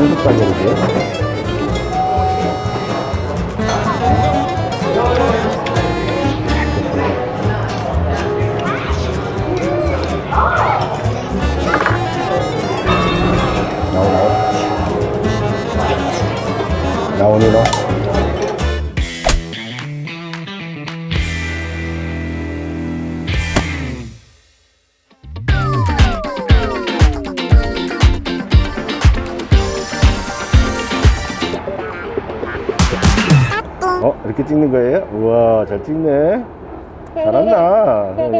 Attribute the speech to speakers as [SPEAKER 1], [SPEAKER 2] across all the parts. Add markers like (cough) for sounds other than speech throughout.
[SPEAKER 1] 완숙 가게이지 이렇게 찍는 거예요? 우와 잘 찍네 잘한다 형이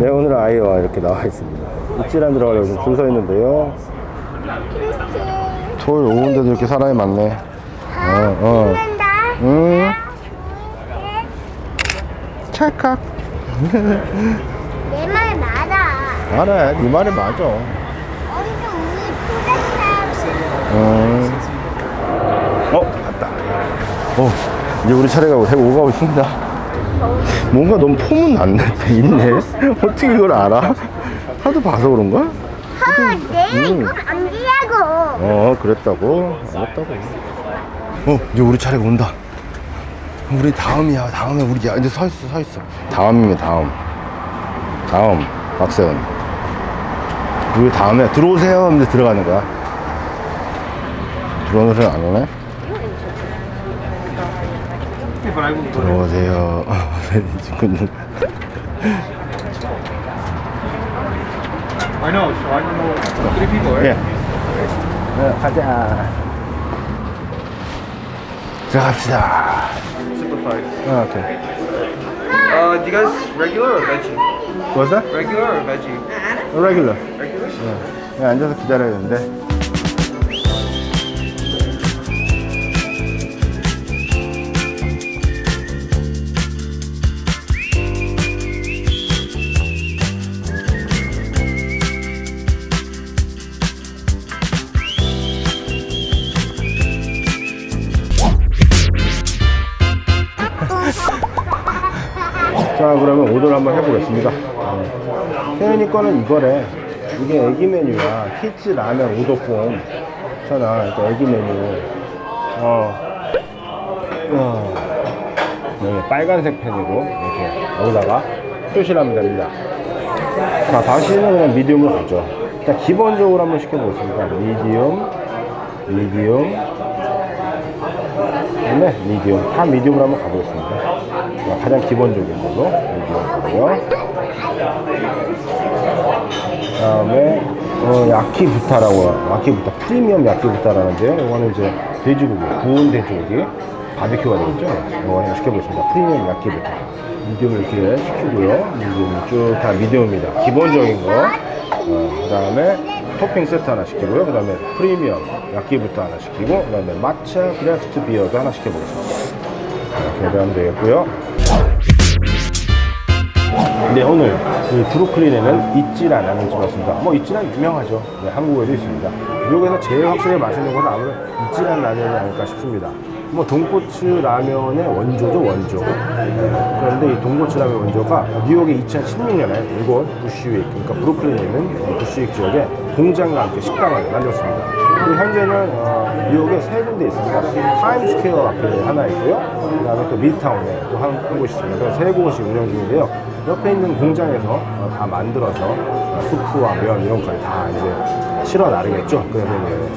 [SPEAKER 1] 네 오늘 아이와 이렇게 나와 있습니다 입질안 들어가려고 지금 줄서 있는데요 토요일 오후인데도 이렇게 사람이 많네 어, 어.
[SPEAKER 2] 한다.
[SPEAKER 1] 음 찰칵
[SPEAKER 2] 내 말 맞아.
[SPEAKER 1] 알아 네 말이 맞아
[SPEAKER 2] 우리.
[SPEAKER 1] 음. 어 갔다 어 이제 우리 차례가 오고 오가고 있습니다. 뭔가 너무 폼은 안날때 있네. (laughs) 어떻게 이걸 알아? 하도 봐서 그런가?
[SPEAKER 2] 아, 내일
[SPEAKER 1] 음.
[SPEAKER 2] 이거 안 되냐고.
[SPEAKER 1] 어 그랬다고? 알았다고. 어 이제 우리 차례가 온다. 우리 다음이야 다음에 우리 야 이제 서 있어 서 있어. 다음이면 다음. 다음 박세원 우리 다음에 들어오세요. 하면 들어가는 거야. 들어오는 소리 안 오네 들어오세요 지금
[SPEAKER 3] I know, so I don't know. Three people, right?
[SPEAKER 1] 예 네, 가자 들어갑시다
[SPEAKER 3] Simplified.
[SPEAKER 1] 아, 오케이
[SPEAKER 3] Uh, do you guys regular or veggie?
[SPEAKER 1] What's that?
[SPEAKER 3] Regular or veggie?
[SPEAKER 1] Regular
[SPEAKER 3] Regular.
[SPEAKER 1] 네, 앉아서 기다려야 되는데. 자, 그러면 오더를 한번 해보겠습니다. 태연이 거는 이거래. 이게 애기 메뉴야. 키즈 라면 오더폼. 잖아. 그러니까 애기 메뉴. 어. 어. 여기 빨간색 펜이고, 이렇게 여기다가 표시를 하면 됩니다. 자, 다시는 그냥 미디움으로 가죠. 자, 기본적으로 한번 시켜보겠습니다. 미디움, 미디움, 그다음에 미디움. 다 미디움으로 한번 가보겠습니다. 자, 가장 기본적인 걸로 미디움 가고요. 그 다음에 어, 야키부타라고 야키부타 프리미엄 야키부타라는데요. 이거는 이제 돼지고기 구운 돼지고기 바비큐가 되겠죠. 이거 하나 시켜보겠습니다. 프리미엄 야키부타 미디움을 이렇게 시키고요. 미디움 쭉다 미디움입니다. 기본적인 거. 어, 그 다음에 토핑 세트 하나 시키고요. 그 다음에 프리미엄 야키부타 하나 시키고 그 다음에 마차 크래프트 비어도 하나 시켜보겠습니다. 이렇게 하면 되겠고요. 네, 오늘 그 브루클린에는 있지란 않은 집 같습니다. 뭐 있지란 유명하죠. 네, 한국에도 있습니다. 미국에서 제일 확실히 맛있는 건 아무래도 있지란 라면이 아닐까 싶습니다. 뭐 돈코츠 라면의 원조죠, 원조. 네, 그런데 이 돈코츠 라면 원조가 뉴욕에 2016년에 이곳 부시윅, 그러니까 브루클린에 있는 부시윅 지역에 공장과 함께 식당을 만들었습니다. 그리고 현재는 어, 뉴욕에 세 군데 있습니다. 타임스퀘어 앞에 하나 있고요. 그 다음에 또 밀타운에 또 한 곳이 있습니다. 그래서 세 곳이 운영 중인데요. 옆에 있는 공장에서 어, 다 만들어서 어, 수프와 면 이런 걸 다 이제 실어 나르겠죠. 그래서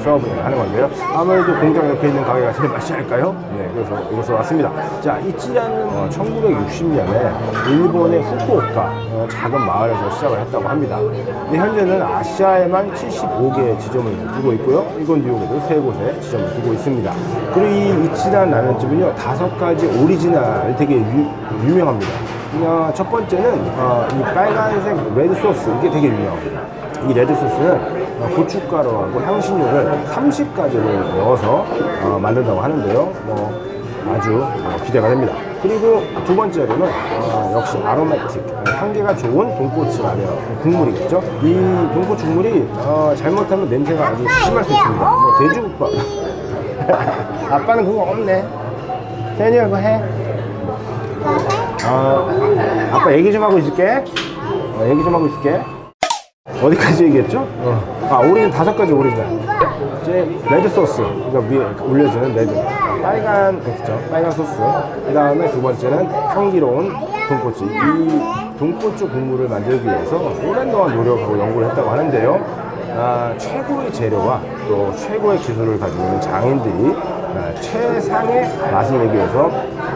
[SPEAKER 1] 서브를 하는 건데요. 아무래도 공장 옆에 있는 가게가 제일 맛있지 않을까요? 네, 그래서 이곳으로 왔습니다. 자, 이치라는 어, 1960년에 일본의 후쿠오카 어, 작은 마을에서 시작을 했다고 합니다. 근데 현재는 아시아에만 75개의 지점을 두고 있고요. 이건 뉴욕에도 세 곳에 지점을 두고 있습니다. 그리고 이 이치란 라면집은요, 다섯 가지 오리지널 되게 유, 유명합니다. 어, 첫 번째는 어, 이 빨간색 레드 소스 이게 되게 유명합니다. 이 레드 소스는 어, 고춧가루하고 향신료를 30가지를 넣어서 어, 만든다고 하는데요. 뭐 아주 어, 기대가 됩니다. 그리고 두 번째로는 어, 역시 아로매틱 어, 향기가 좋은 돈코츠 라면 국물이겠죠. 이 돈코츠 국물이 어, 잘못하면 냄새가 아주 심할 수 있습니다. 뭐 돼지국밥. (laughs) 아빠는 그거 없네. 태연이가 그거 해. 어, 아빠 얘기 좀 하고 있을게. 어, 얘기 좀 하고 있을게. 어디까지 얘기했죠? 어. 아, 오리진 다섯 가지 오리지널. 이제 레드 소스, 이거 위에 올려주는 레드. 빨간, 그죠? 빨간 소스. 그 다음에 두 번째는 향기로운 돈코츠. 이 돈코츠 국물을 만들기 위해서 오랜 동안 노력하고 연구를 했다고 하는데요. 아, 최고의 재료와 또 최고의 기술을 가지고 있는 장인들이 아, 최상의 맛을 내기 위해서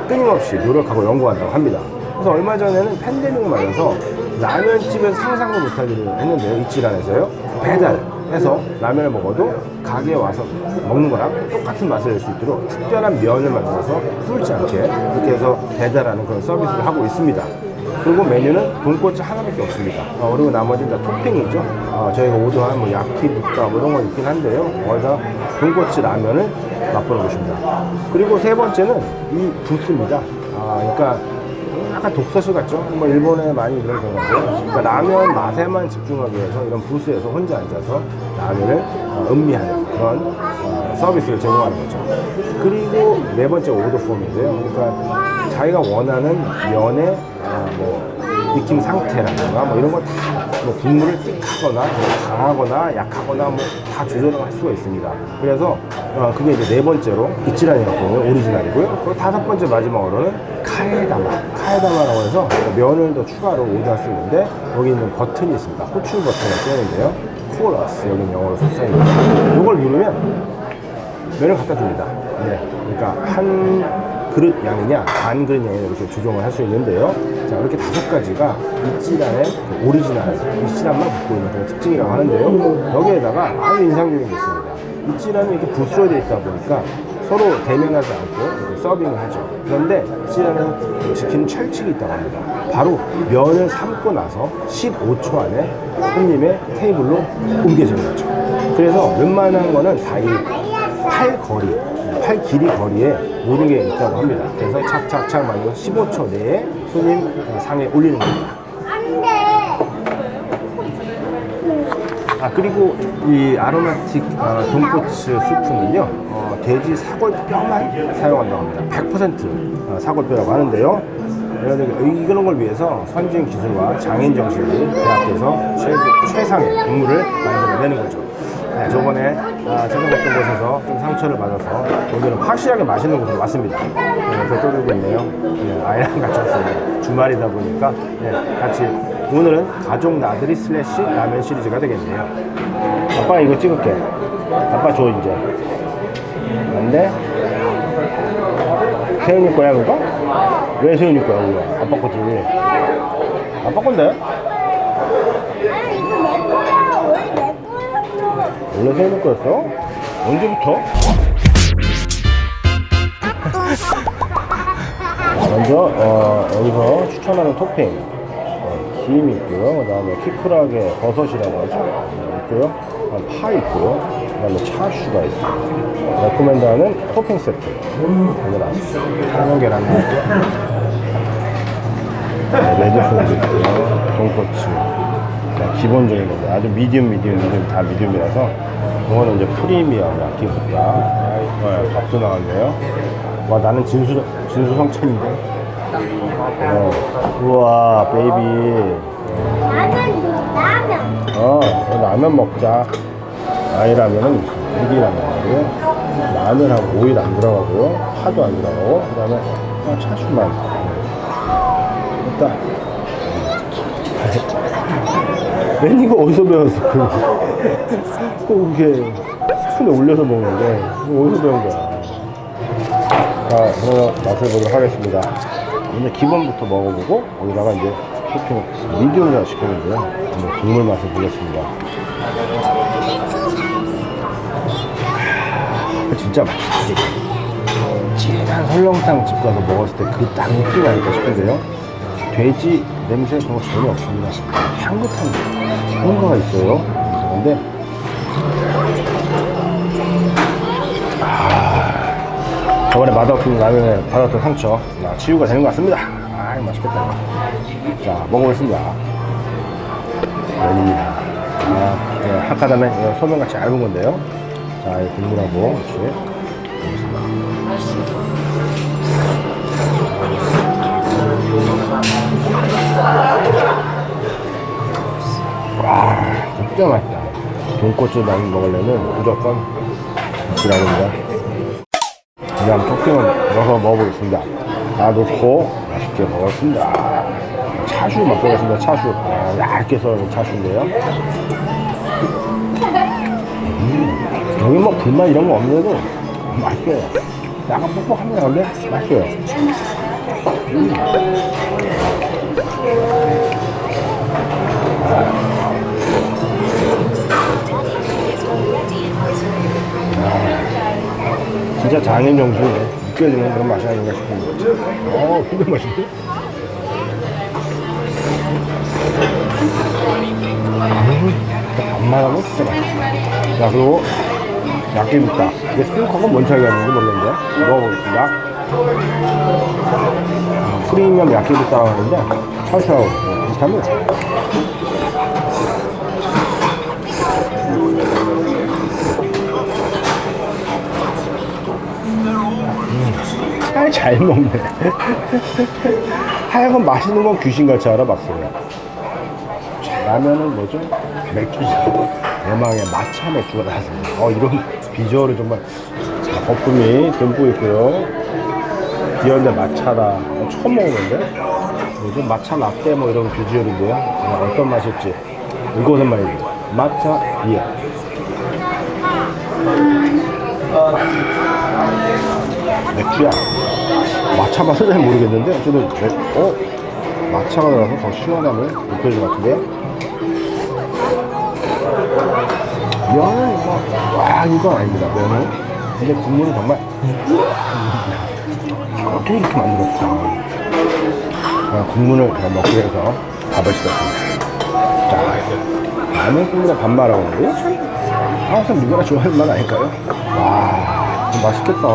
[SPEAKER 1] 끊임없이 노력하고 연구한다고 합니다. 그래서 얼마 전에는 팬데믹을 맞아서 라면집에서 상상도 일을 했는데요. 이치란에서요. 배달해서 라면을 먹어도 가게에 와서 먹는 거랑 똑같은 맛을 낼 수 있도록 특별한 면을 만들어서 불지 않게 이렇게 해서 배달하는 그런 서비스를 하고 있습니다. 그리고 메뉴는 돈코츠 하나밖에 없습니다. 어, 그리고 나머지는 다 토핑이죠. 어, 저희가 오더한 뭐 야키부타 뭐 이런 거 있긴 한데요. 거기다 돈코츠 라면을 맛보는 곳입니다. 그리고 세 번째는 이 부스입니다. 아, 그러니까 약간 독서실 같죠? 뭐 일본에 많이 이런 경우인데요. 그러니까 라면 맛에만 집중하기 위해서 이런 부스에서 혼자 앉아서 라면을 어, 음미하는 그런 어, 서비스를 제공하는 거죠. 그리고 네 번째 오더 폼인데요. 그러니까 자기가 원하는 면의 어, 뭐 익힘 상태라든가 뭐 이런 거다뭐 국물을 띡하거나 뭐 강하거나 약하거나 뭐 다 조절을 할 수가 있습니다. 그래서 어, 그게 이제 네 번째로 이치란이라고 오리지널이고요. 그리고 다섯 번째 마지막으로는 카에다마 카에다마라고 해서 면을 더 추가로 오더할 수 있는데 여기 있는 버튼이 있습니다. 호출 버튼을 쓰는데요. 코러스 여기 영어로 써 있는데 이걸 누르면 면을 갖다 줍니다. 네. 그러니까 한 그릇 양이냐, 반 그릇 양이냐 이렇게 조정을 할 수 있는데요. 자, 이렇게 다섯 가지가 이찌란의 그 오리지널, 이찌란만 갖고 있는 그런 특징이라고 하는데요. 여기에다가 아주 인상적인 게 있습니다. 이찌란은 이렇게 되어 있다 보니까 서로 대면하지 않고 서빙을 하죠. 그런데 이찌란은 지키는 철칙이 있다고 합니다. 바로 면을 삶고 나서 15초 안에 손님의 테이블로 옮겨지는 거죠. 그래서 웬만한 거는 다 이 팔 거리, 팔 길이 거리에 모든 게 있다고 합니다. 그래서 착착착 만들어 15초 내에 손님 상에 올리는 겁니다. 아 그리고 이 아로마틱 어, 돈코츠 수프는요 어, 돼지 사골뼈만 사용한다고 합니다. 100% 어, 사골뼈라고 하는데요. 그래서 이- 그런 걸 위해서 선진 기술과 장인 정신이 배합돼서 최, 최상의 국물을 만들어내는 거죠. 네, 저번에 아, 찾아갔던 곳에서 좀 상처를 받아서 오늘은 확실하게 맛있는 곳으로 왔습니다. 네, 저 떠들고 있네요. 네, 아이랑 같이 왔습니다. 주말이다 보니까. 네, 같이 오늘은 가족 나들이 슬래시 라면 시리즈가 되겠네요. 아빠 이거 찍을게. 아빠 줘 이제. 안돼? 세윤이 거야 그거? 왜 세윤이 거야 그거? 아빠 거지. 아빠 건데?
[SPEAKER 2] 아니 이거 내 거야 원래 내 거였어
[SPEAKER 1] 원래 세윤이 거였어? 언제부터? 먼저 어, 여기서 추천하는 토핑 어, 김 있고요. 그 다음에 키크락에 버섯이라고 하죠. 어, 있고요. 파 있고요. 그 다음에 차슈가 있어요. 레코멘드하는 토핑 세트. 이거 나왔어요. 청양 계란도 있고요. 네, 레드소스 있고요. 돈코츠. 자, 기본적인 거죠. 아주 미디움, 미디움, 미디움 다 미디움이라서 이거는 이제 프리미엄 야키보다 네, 밥도 나왔네요. 와 나는 진수 진수 성찬인데. 어, 우와 베이비.
[SPEAKER 2] 나는 라면
[SPEAKER 1] 어 라면 먹자. 아이라면은 고기 라면이고요. 마늘하고 오일 안 들어가고요. 파도 안 들어가고 그 다음에 어, 차슈만. 일단 (laughs) 웬 이거 어디서 배웠어? (laughs) 꼭 이렇게 스푼에 올려서 먹는데 어디서 배운 거야? 자, 그러면 맛을 보도록 하겠습니다. 먼저 기본부터 먹어보고 거기다가 이제 토핑 미디움으로 시켰는데요. 국물 맛을 보겠습니다. 진짜 맛있지. 진한 설렁탕 집 가서 먹었을 때그딱 느낌이 아닐까 싶은데요. 돼지 냄새 그런 거 전혀 없습니다. 향긋한 뭔가가 있어요. 근데 아, 저번에 맛없던 라면에 받았던 상처 아, 치유가 되는 것 같습니다. 아, 맛있겠다. 자, 먹어보겠습니다. 면입니다. 아, 네, 하카다면 이거 소면같이 얇은 건데요. 자, 이 국물하고 먹겠습니다. 와, 진짜 맛있다. 돈코츠 많이 먹으려면 무조건 지라입니다. 그냥 토핑을 넣어서 먹어보겠습니다. 다 넣고 맛있게 먹었습니다. 차슈 맛보겠습니다. 차슈. 아, 얇게 썰은 차슈인데요. 불만 이런 거 없는데도 맛있어요. 약간 뻑뻑합니다. 원래 맛있어요. 진짜 장인 정신이 느껴지는 그런 맛이 아닌가 싶습니다. 어, 근데 맛있는데? 음, 밥말하고 진짜 맛있다. 자, 그리고 약김있다. 이게 스테이크하고 뭔 차이가 있는지 모르겠는데 먹어보겠습니다. 음, 프리미엄 약김있다고 하는데 찰샤하고 비슷합니다. 아, 잘 먹네. (laughs) 하여간 맛있는 건 귀신같이 알아봤어요. 잘하면은 뭐죠? 맥주지. 대망의 마차 맥주가 나왔습니다. 어, 이런 비주얼이 정말 자, 거품이 듬뿍 있고요. 귀여운데 마차다. 어, 처음 먹었는데? 요즘 마차 라떼 뭐 이런 비주얼인데요. 어, 어떤 맛일지. 이것은 말이죠. 마차 예. 맥주야. 마차 맛은 잘 모르겠는데 어쨌든 맥, 어? 마차가 들어서 더 시원함을 느껴질 것 같은데요? 면은 뭐, 와, 이건 아닙니다. 면은. 근데 국물은 정말, 어떻게 이렇게 만들었을까? 아, 국물을 먹기 위해서 밥을 시켰습니다. 자, 라면 국물에 밥 말아오는데? 항상 누구나 좋아하는 맛 아닐까요? 와, 맛있겠다.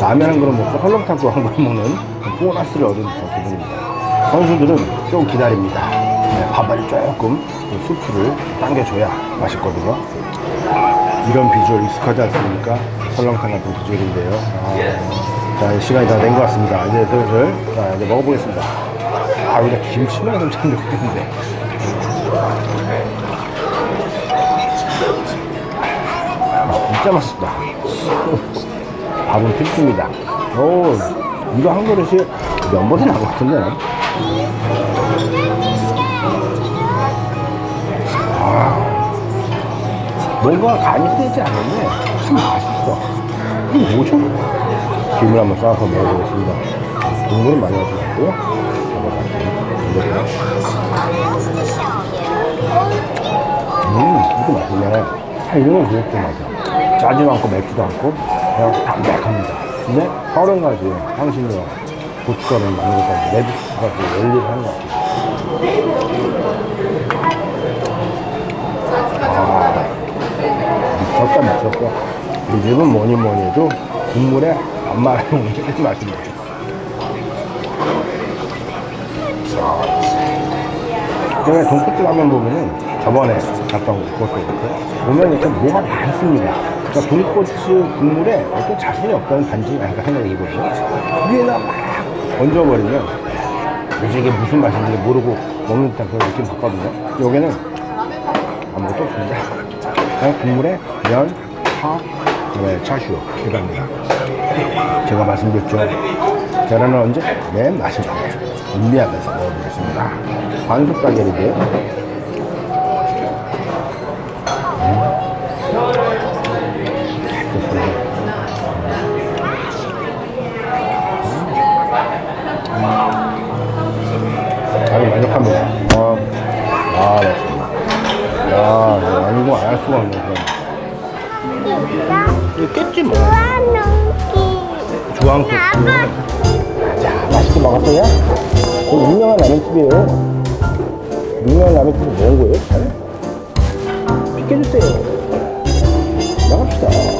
[SPEAKER 1] 라면 한 그릇 먹고 설렁탕도 한 그릇 먹는 보너스를 얻은 기분입니다. 선수들은 좀 기다립니다. 네, 밥알이 조금 그 수프를 당겨줘야 맛있거든요. 이런 비주얼 익숙하지 않습니까? 설렁탕 같은 비주얼인데요. 아, 자, 시간이 다 된 것 같습니다. 이제 슬슬 자, 이제 먹어보겠습니다. 아, 근데 김치만 좀참 좋겠는데. 진짜 맛있다. 밥은 필수입니다. 오, 이거 한 그릇이 면보다 나은 것 같은데. 뭔가 간이 세지 않는데 참 맛있어. 이게 뭐죠? 김을 한번 싸서 먹어보겠습니다. 국물은 많이 하지 않고요. 음, 이거 맛있네. 아, 이런 건 그렇게 맛이야. 짜지도 않고 맵지도 않고 그냥 담백합니다. 근데 서른 가지 향신료, 고춧가루 레드스가 그 원리를 하는 것 같아요. 아, 미쳤다 미쳤어. 이 집은 뭐니 뭐니 해도 국물에 안 말아먹는 게 맛있네. 제가 돈코츠 라면 보면은 저번에 갔던 곳도 이렇게 보면 이렇게 뭐가 많습니다. 그러니까 돈코츠 국물에 어떤 자신이 없다는 반증이 아닐까 생각이 들거든요. 위에다 막 얹어버리면 도대체 이게 무슨 맛인지 모르고 먹는 듯한 그런 느낌 받거든요. 여기는 아무것도 없습니다. 그냥 국물에 면, 파, 그다음에 차슈 들어갑니다. 제가 말씀드렸죠. 계란은 언제? 맨 마지막에 음미하면서 먹어보겠습니다. 반숙 달걀인데요. 없네. 그럼. 이거 깼지 뭐.
[SPEAKER 2] 좋아하는
[SPEAKER 1] 주황색. 자, 맛있게 먹었어요? 그 유명한 라면집이에요. 유명한 라면집이 뭔 거예요? 잘? 비켜주세요. 나갑시다.